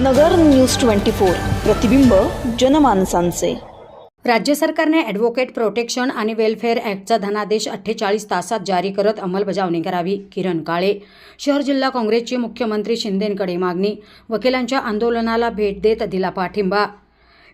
नगर news twenty four प्रतिबिंब जनमानसांचे. राज्य सरकारने ॲडव्होकेट प्रोटेक्शन आणि वेलफेअर ॲक्टचा धनादेश अठ्ठेचाळीस तासात जारी करत अंमलबजावणी करावी किरण काळे. शहर जिल्हा काँग्रेसची मुख्यमंत्री शिंदेंकडे मागणी. वकिलांच्या आंदोलनाला भेट देत दिला पाठिंबा.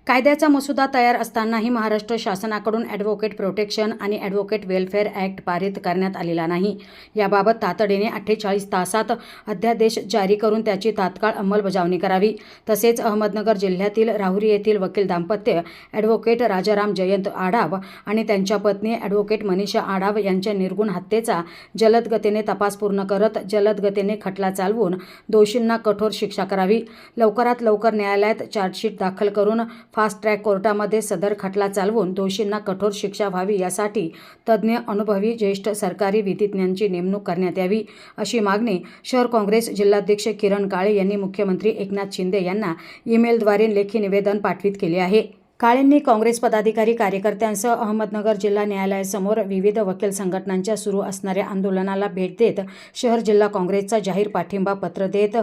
कायद्याचा मसुदा तयार असतानाही महाराष्ट्र शासनाकडून ॲडव्होकेट प्रोटेक्शन आणि ॲडव्होकेट वेलफेअर ॲक्ट पारित करण्यात आलेला नाही. याबाबत तातडीने अठ्ठेचाळीस तासात अध्यादेश जारी करून त्याची तात्काळ अंमलबजावणी करावी. तसेच अहमदनगर जिल्ह्यातील राहुरी येथील वकील दाम्पत्य ॲडव्होकेट राजाराम जयंत आढाव आणि त्यांच्या पत्नी ॲडव्होकेट मनीषा आढाव यांच्या निर्गुण हत्येचा जलद गतीने तपास पूर्ण करत जलद गतीने खटला चालवून दोषींना कठोर शिक्षा करावी. लवकरात लवकर न्यायालयात चार्जशीट दाखल करून फास्ट ट्रॅक कोर्टामध्ये सदर खटला चालवून दोषींना कठोर शिक्षा व्हावी यासाठी तज्ज्ञ अनुभवी ज्येष्ठ सरकारी विधिज्ञांची नेमणूक करण्यात यावी अशी मागणी शहर काँग्रेस जिल्हाध्यक्ष किरण काळे यांनी मुख्यमंत्री एकनाथ शिंदे यांना ईमेलद्वारे लेखी निवेदन पाठवित केले आहे. काळेंनी काँग्रेस पदाधिकारी कार्यकर्त्यांसह अहमदनगर जिल्हा न्यायालयासमोर विविध वकील संघटनांच्या सुरू असणाऱ्या आंदोलनाला भेट देत शहर जिल्हा काँग्रेसचा जाहीर पाठिंबा पत्र देत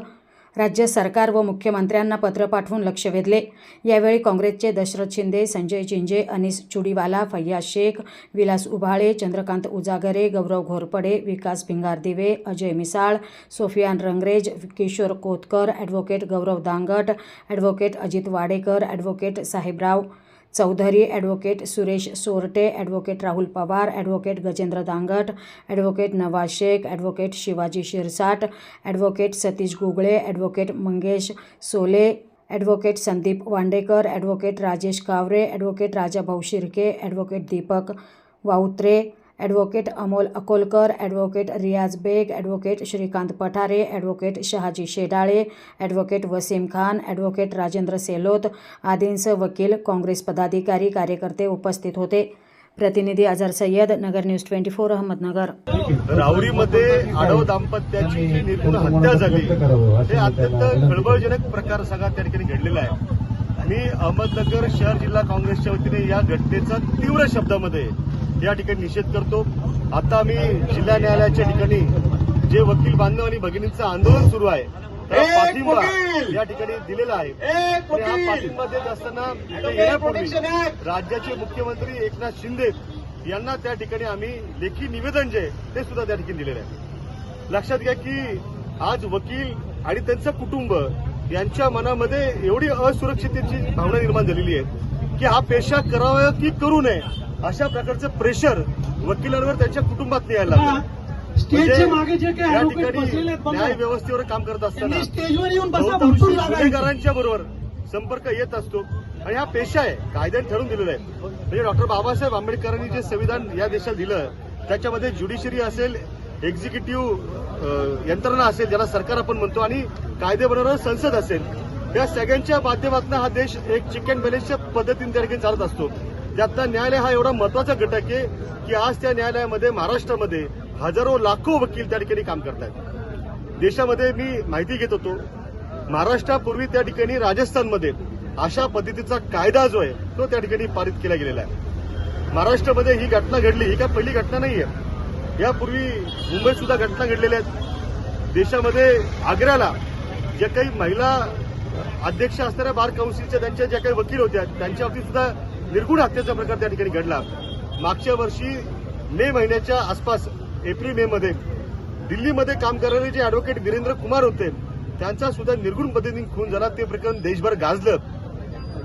राज्य सरकार व मुख्यमंत्र्यांना पत्र पाठवून लक्ष वेधले. यावेळी काँग्रेसचे Dasharath Shinde Sanjay Chinje Anis Chudiwala Faiya Shaikh Vilas Ubhale Chandrakant Ujagare Gaurav Ghorpade Vikas Bhingardive Ajay Misal Sofiyan Rangrez Kishor Kotkar advocate Gaurav Dangat advocate Ajit Wadekar advocate Sahebrao Chaudhari advocate Suresh Sorte advocate Rahul Pawar advocate Gajendra Dangat advocate Nawaz Shaikh advocate Shivaji Shirsat advocate Satish Gugale advocate Mangesh Sole advocate Sandeep Wandekar advocate Rajesh Kaware advocate Rajabhau Shirke advocate Deepak Wautre advocate Amol Akolkar advocate Riyaz Baig advocate Shrikant Pathare advocate Shahaji Shedale advocate Wasim Khan advocate Rajendra Selot आदींसह वकील काँग्रेस पदाधिकारी कार्यकर्ते उपस्थित होते. प्रतिनिधी Azhar Sayyad Nagar news twenty four Ahmednagar. राहुरीमध्ये आडव दाम्पत्याची जी निर्गुण हत्या झाली हे अत्यंत खळबळजनक प्रकार सगळा त्या ठिकाणी घडलेला आहे. मी अहमदनगर शहर जिल्हा काँग्रेसच्या वतीने या घटनेचा तीव्र शब्दामध्ये या ठिकाणी निषेध करतो. आता आम्ही जिल्हा न्यायालयाच्या ठिकाणी जे वकील बांधव आणि भगिनींचं आंदोलन सुरू आहे पाठिंबा या ठिकाणी दिलेला आहे. हा पाठिंबा देत असताना येण्यापूर्वी राज्याचे मुख्यमंत्री एकनाथ शिंदे यांना त्या ठिकाणी आम्ही लेखी निवेदन जे ते सुद्धा त्या ठिकाणी दिलेलं आहे. लक्षात घ्या की आज वकील आणि त्यांचं कुटुंब यांच्या मनामध्ये एवढी असुरक्षिततेची भावना निर्माण झालेली आहे की हा पेशा करावा की करू नये अशा प्रकारचं प्रेशर वकिलांवर त्यांच्या कुटुंबात यायला लागलं. स्टेजच्या मागे जे काही बसलेले आहेत न्याय व्यवस्थेवर काम करत असताना स्टेजवर येऊन बसा बहुतांशी भरपूर जागा आहे. गुन्हेगारांच्या बरोबर संपर्क येत असतो. आणि हा पेशा आहे कायद्याने ठरवून दिलेला आहे. म्हणजे डॉक्टर बाबासाहेब आंबेडकरांनी जे संविधान या देशाला दिलं त्याच्यामध्ये ज्युडिशरी असेल एक्झिक्युटिव्ह यंत्रणा असेल ज्याला सरकार आपण म्हणतो आणि कायदे बनवणारं संसद असेल. या सगळ्यांच्या माध्यमातून हा देश एक चिक अँड बॅलेन्सच्या पद्धतीने त्या ठिकाणी चालत असतो. त्यातला न्यायालय हा एवढा महत्त्वाचा घटक आहे की आज त्या न्यायालयामध्ये महाराष्ट्रामध्ये हजारो लाखो वकील त्या ठिकाणी काम करतात देशामध्ये मी माहिती घेत होतो महाराष्ट्रापूर्वी त्या ठिकाणी राजस्थानमध्ये अशा पद्धतीचा कायदा जो आहे तो त्या ठिकाणी पारित केला गेलेला आहे. महाराष्ट्रामध्ये ही घटना घडली ही काय पहिली घटना नाही आहे यापूर्वी मुंबईत सुद्धा घटना घडलेल्या आहेत. देशामध्ये आग्र्याला ज्या काही महिला अध्यक्ष असणाऱ्या बार काउन्सिलच्या त्यांच्या ज्या काही वकील होत्या त्यांच्या बाबतीत सुद्धा निर्गुण हत्येचा प्रकार त्या ठिकाणी घडला. मागच्या वर्षी मे महिन्याच्या आसपास एप्रिल मे मध्ये दिल्लीमध्ये काम करणारे जे अॅडव्होकेट वीरेंद्र कुमार होते त्यांचा सुद्धा निर्गुण पद्धतीने खून झाला. ते प्रकरण देशभर गाजलं.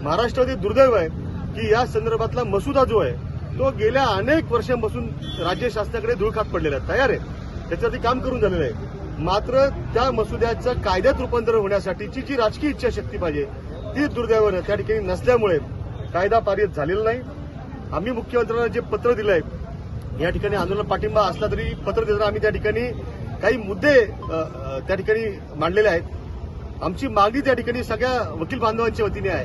महाराष्ट्रातील दुर्दैव आहे की या संदर्भातला मसुदा जो आहे तो गेल्या अनेक वर्षांपासून राज्य शासनाकडे धुळखात पडलेला आहे. तयार आहे. त्याच्यावरती काम करून झालेलं आहे. मात्र त्या मसुद्याचं कायद्यात रूपांतर होण्यासाठीची जी राजकीय इच्छाशक्ती पाहिजे ती दुर्दैवानं त्या ठिकाणी नसल्यामुळे कायदा पारित झालेला नाही. आम्ही मुख्यमंत्र्यांना जे पत्र दिलंय या ठिकाणी आंदोलन पाठिंबा असला तरी पत्र देताना आम्ही त्या ठिकाणी. काही मुद्दे त्या ठिकाणी मांडलेले आहेत. आमची मागणी त्या ठिकाणी सगळ्या वकील बांधवांच्या वतीने आहे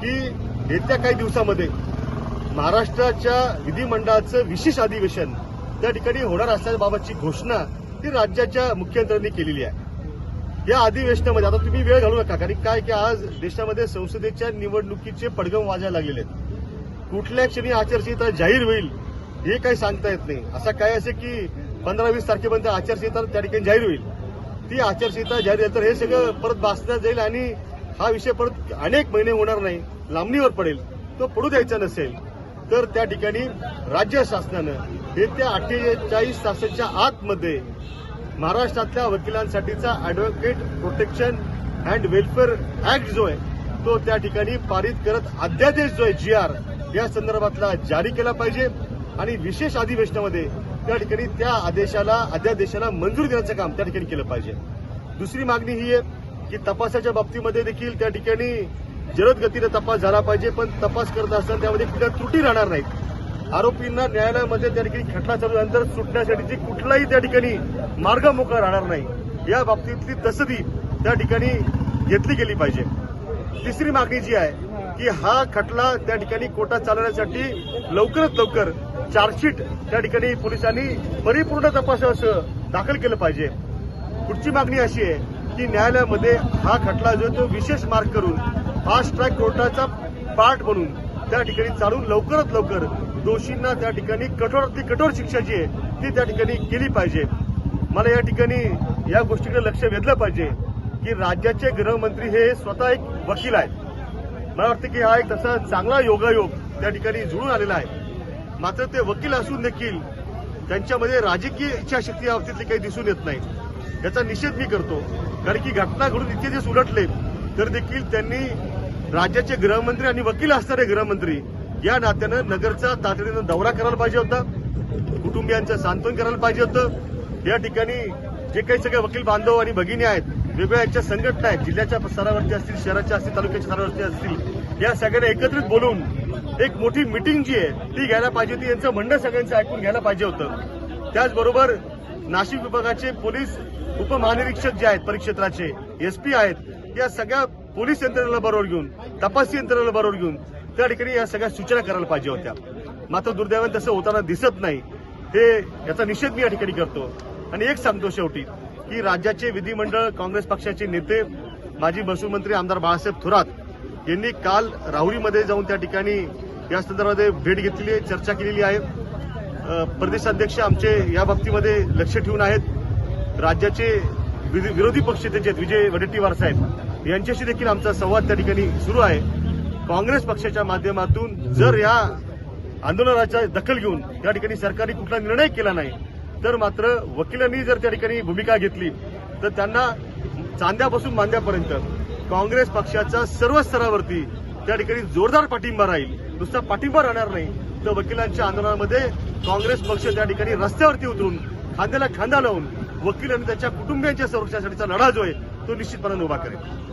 की येत्या काही दिवसामध्ये महाराष्ट्राच्या विधिमंडळाचं विशेष अधिवेशन त्या ठिकाणी होणार असल्याबाबतची घोषणा ती राज्याच्या मुख्यमंत्र्यांनी केलेली आहे. या अधिवेशनामध्ये आता तुम्ही वेळ घालू नका कारण काय की आज देशामध्ये संसदेच्या निवडणुकीचे पडगम वाजायला लागलेले आहेत. कुठल्या क्षणी आचारसंहिता जाहीर होईल हे काही सांगता येत नाही. असा काय असे की पंधरा वीस तारखेपर्यंत आचारसंहिता त्या ठिकाणी जाहीर होईल? ती आचारसंहिता जाहीर झाली तर हे सगळं परत बासण्यात जाईल आणि हा विषय परत अनेक महिने होणार नाही लांबणीवर पडेल तो पडू द्यायचा नसेल. तर त्या ठिकाणी राज्य शासनानं येत्या अठ्ठेचाळीस तासाच्या आतमध्ये महाराष्ट्रातल्या वकिलांसाठीचा advocate protection and welfare act जो आहे तो त्या ठिकाणी पारित करत अध्यादेश जो आहे जी आर या संदर्भातला जारी केला पाहिजे. आणि विशेष अधिवेशनामध्ये त्या ठिकाणी त्या आदेशाला अध्यादेशाला मंजूर देण्याचं काम त्या ठिकाणी केलं पाहिजे. दुसरी मागणी ही आहे की तपासाच्या बाबतीमध्ये देखील त्या ठिकाणी जलद गतीने तपास झाला पाहिजे पण तपास करत असताना त्यामध्ये कुठल्या त्रुटी राहणार नाहीत. आरोपींना न्यायालयामध्ये त्या ठिकाणी खटला चालू सुटण्यासाठीची कुठलाही त्या ठिकाणी मार्ग मोकळा राहणार नाही. या बाबतीतली तसदी त्या ठिकाणी घेतली गेली पाहिजे. तिसरी मागणी जी आहे की हा खटला त्या ठिकाणी कोर्टात चालवण्यासाठी लवकरात लवकर चार्जशीट त्या ठिकाणी पोलिसांनी परिपूर्ण तपासासह दाखल केलं पाहिजे. पुढची मागणी अशी आहे की न्यायालयामध्ये हा खटला जो तो विशेष मार्ग करून फास्ट ट्रॅक कोर्टाचा पार्ट बनून त्या ठिकाणी चालून लवकरात लवकर दोषींना त्या ठिकाणी कठोरातली कठोर शिक्षा जी आहे ती त्या ठिकाणी केली पाहिजे. मला या ठिकाणी या गोष्टीकडे लक्ष वेधलं पाहिजे की राज्याचे गृहमंत्री हे स्वतः एक वकील आहेत. मला वाटतं की हा एक तसा चांगला योगायोग त्या ठिकाणी जुळून आलेला आहे. मात्र ते वकील असून देखील त्यांच्यामध्ये राजकीय इच्छाशक्ती या बाबतीतली काही दिसून येत नाही. याचा निषेध मी करतो. कारण की घटना घडून इतके दिवस उलटले तर देखील त्यांनी राज्याचे गृहमंत्री आणि वकील असणारे गृहमंत्री या नात्यानं नगरचा तातडीनं दौरा करायला पाहिजे होता. कुटुंबियांचं सांत्वन करायला पाहिजे होतं. या ठिकाणी जे काही सगळे वकील बांधव आणि भगिनी आहेत वेगवेगळ्या यांच्या संघटना आहेत जिल्ह्याच्या स्तरावरती असतील शहराच्या असतील तालुक्याच्या स्तरावरती असतील या सगळ्यांना एकत्रित बोलून एक मोठी मिटिंग जी आहे ती घ्यायला पाहिजे होती. यांचं म्हणणं सगळ्यांचं ऐकून घ्यायला पाहिजे होतं. त्याचबरोबर नाशिक विभागाचे पोलीस उपमहानिरीक्षक जे आहेत परिक्षेत्राचे एसपी आहेत या सगळ्या पोलीस यंत्रणेला बरोबर घेऊन तपास यंत्रणेला बरोबर घेऊन त्या ठिकाणी या सगळ्या सूचना करायला पाहिजे होत्या. मात्र दुर्दैवाने तसं होताना दिसत नाही. हे याचा निषेध मी या ठिकाणी करतो. आणि एक सांगतो शेवटी की राज्याचे विधिमंडळ काँग्रेस पक्षाचे नेते माजी महसूल मंत्री आमदार बाळासाहेब थोरात यांनी काल राहुरीमध्ये जाऊन त्या ठिकाणी या संदर्भात भेट घेतलेली आहे चर्चा केलेली आहे. प्रदेशाध्यक्ष आमचे या बाबतीमध्ये लक्ष ठेवून आहेत. राज्याचे विधी- विरोधी पक्ष त्याचे आहेत, विजय वडेट्टीवार साहेब यांच्याशी देखील आमचा संवाद त्या ठिकाणी सुरू आहे. काँग्रेस पक्षाच्या माध्यमातून जर या आंदोलनाचा दखल घेऊन त्या ठिकाणी सरकारने कुठला निर्णय केला नाही तर मात्र वकिलांनी जर त्या ठिकाणी भूमिका घेतली तर त्यांना चांद्यापासून मांद्यापर्यंत काँग्रेस पक्षाच्या सर्व स्तरावरती त्या ठिकाणी जोरदार पाठिंबा राहील. नुसता पाठिंबा राहणार नाही तर वकिलांच्या आंदोलनामध्ये काँग्रेस पक्ष त्या ठिकाणी रस्त्यावरती उतरून खांद्याला खांदा लावून वकील आणि त्याच्या कुटुंबियांच्या संरक्षणासाठीचा लढा जो आहे तो निश्चितपणे उभा करेल.